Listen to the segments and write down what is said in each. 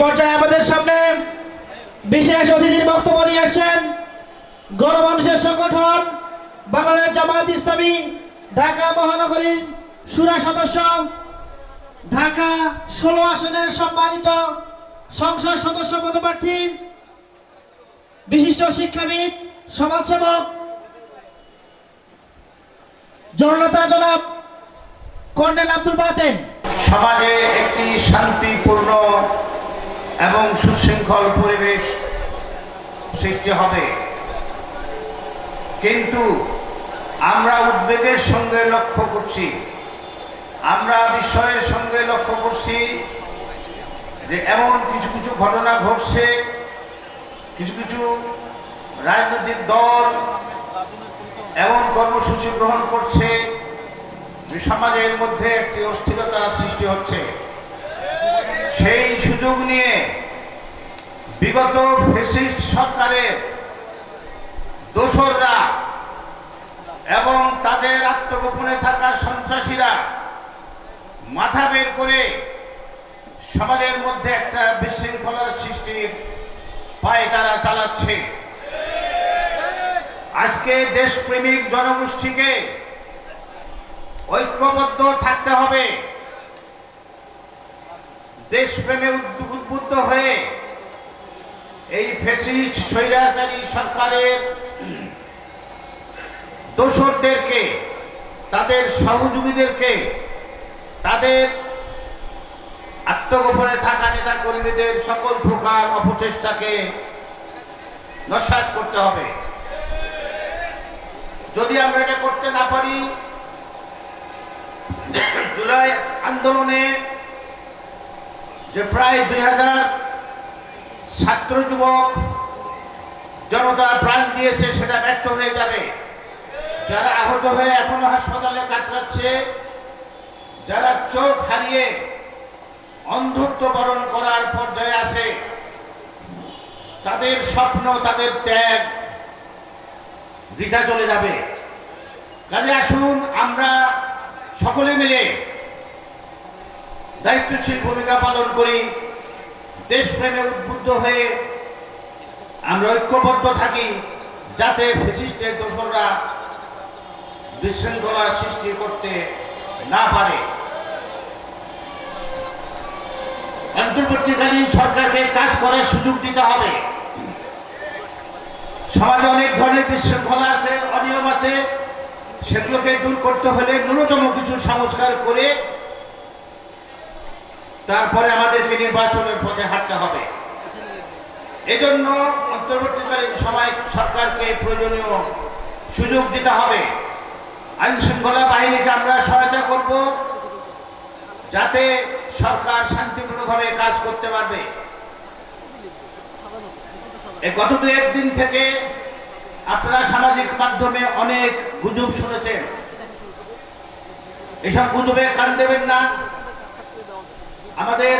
পর্যায়ে আমাদের সামনে বিশেষ অতিথির বক্তব্য নিয়ে আসছেন গণমানুষের সংগঠন, বাংলাদেশ জামায়াত ইসলামী, ঢাকা মহানগরীর সুরা সদস্য, ঢাকা ষোলো আসনের সম্মানিত সংসদ সদস্য পদপ্রার্থী, বিশিষ্ট শিক্ষাবিদ, সমাজসেবক, জননেতা জনাব কর্নেল আব্দুল বাতেন। সমাজে একটি শান্তিপূর্ণ এবং সুশৃঙ্খল পরিবেশ সৃষ্টি হবে। কিন্তু আমরা উদ্বেগের সঙ্গে লক্ষ্য করছি, আমরা বিষয়ের সঙ্গে লক্ষ্য করছি যে এমন কিছু কিছু ঘটনা ঘটছে, কিছু কিছু রাজনৈতিক দল এমন কর্মসূচি গ্রহণ করছে যে সমাজের মধ্যে একটি অস্থিরতা সৃষ্টি হচ্ছে। সেই সুযোগ নিয়ে বিগত ফেসিস্ট সরকারের দোসররা এবং তাদের আত্মগোপনে থাকা সন্ত্রাসীরা মাথা বের করে সমাজের মধ্যে একটা বিশৃঙ্খলার সৃষ্টির পায়ে তারা চালাচ্ছে। আজকে দেশপ্রেমিক জনগোষ্ঠীকে ঐক্যবদ্ধ থাকতে হবে। দেশপ্রেমে উদ্বু- উদ্বুদ্ধ হয়ে এই ফেসিস্ট স্বৈরাচারী সরকারের দোসরদেরকে তাদের সহযোগীদেরকে, তাদের আত্মগোপনে থাকা নেতা কর্মীদের সকল প্রকার অপচেষ্টাকে নস্বাত করতে হবে। যদি আমরা এটা করতে না পারি, জুলাই আন্দোলনে যে প্রায় দুই হাজার ছাত্র যুবক জনতা প্রাণ দিয়েছে, সেটা ব্যর্থ হয়ে যাবে। যারা আহত হয়ে এখনও হাসপাতালে কাতরাচ্ছে, যারা চোখ হারিয়ে অন্ধত্ব বরণ করার পর্যায়ে আছে, তাদের স্বপ্ন, তাদের ত্যাগ বৃথা চলে যাবে। কাজে আসুন, আমরা সকলে মিলে দায়িত্বশীল ভূমিকা পালন করি, দেশপ্রেমে উদ্বুদ্ধ হয়ে আমরা ঐক্যবদ্ধ থাকি, যাতে ফেসিস্টের দোসররা বিশৃঙ্খলা সৃষ্টি করতে না পারে। অন্তর্বর্তীকালীন সরকারকে কাজ করার সুযোগ দিতে হবে। সমাজে অনেক ধরনের বিশৃঙ্খলা আছে, অনিয়ম আছে, সেগুলোকে দূর করতে হলে ন্যূনতম কিছু সংস্কার করে তারপরে আমাদেরকে নির্বাচনের পথে হাঁটতে হবে। এজন্য অন্তর্বর্তীকালীন সময় সরকারকে প্রয়োজনীয় সুযোগ দিতে হবে। আইন শৃঙ্খলা বাহিনীকে আমরা সহায়তা করব, যাতে সরকার শান্তিপূর্ণভাবে কাজ করতে পারবে। গত দু একদিন থেকে আপনারা সামাজিক মাধ্যমে অনেক গুজব শুনেছেন। এসব গুজবে কান দেবেন না। আমাদের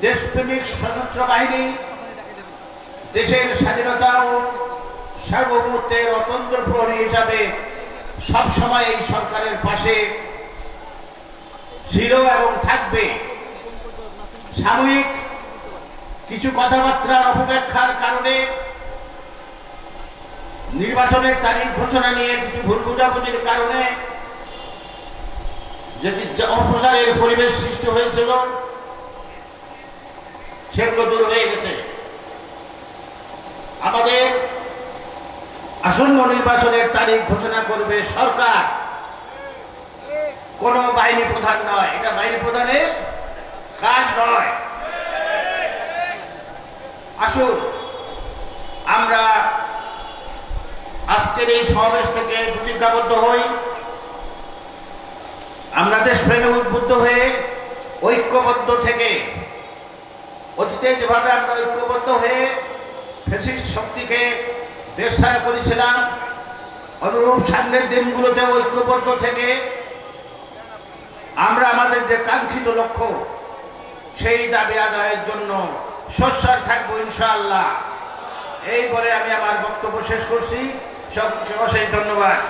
দেশপ্রেমিক সশস্ত্র বাহিনী, দেশের স্বাধীনতা ও সার্বভৌমত্বের অতন্ত্র প্রহরী হিসাবে সবসময় এই সরকারের পাশে ছিল এবং থাকবে। সাময়িক কিছু কথাবার্তার অপব্যাখ্যার কারণে নির্বাচনের তারিখ ঘোষণা নিয়ে কিছু ভুল বোঝাবুঝির কারণে যদি অপপ্রচারের পরিবেশ সৃষ্টি হয়েছিল সেগুলো দূর হয়ে গেছে। আমাদের আসন্ন নির্বাচনের তারিখ ঘোষণা করবে সরকার। কোন বাহিনী প্রধান নয়। এটা বাহিনী প্রধানের কাজ নয়। আসুন, আমরা আজকের এই সমাবেশ থেকে প্রতিজ্ঞাবদ্ধ হই। আমরা দেশপ্রেমে উদ্বুদ্ধ হয়ে ঐক্যবদ্ধ থেকে অতীতে যেভাবে আমরা ঐক্যবদ্ধ হয়ে ফেসিস্ট শক্তিকে দেশ ছাড়া করেছিলাম, অনুরূপ সামনের দিনগুলোতে ঐক্যবদ্ধ থেকে আমরা আমাদের যে কাঙ্ক্ষিত লক্ষ্য, সেই দাবি আদায়ের জন্য সচ্ছার থাকব ইনশাআল্লাহ। এই বলে আমি আমার বক্তব্য শেষ করছি। সবকে অশেষ ধন্যবাদ।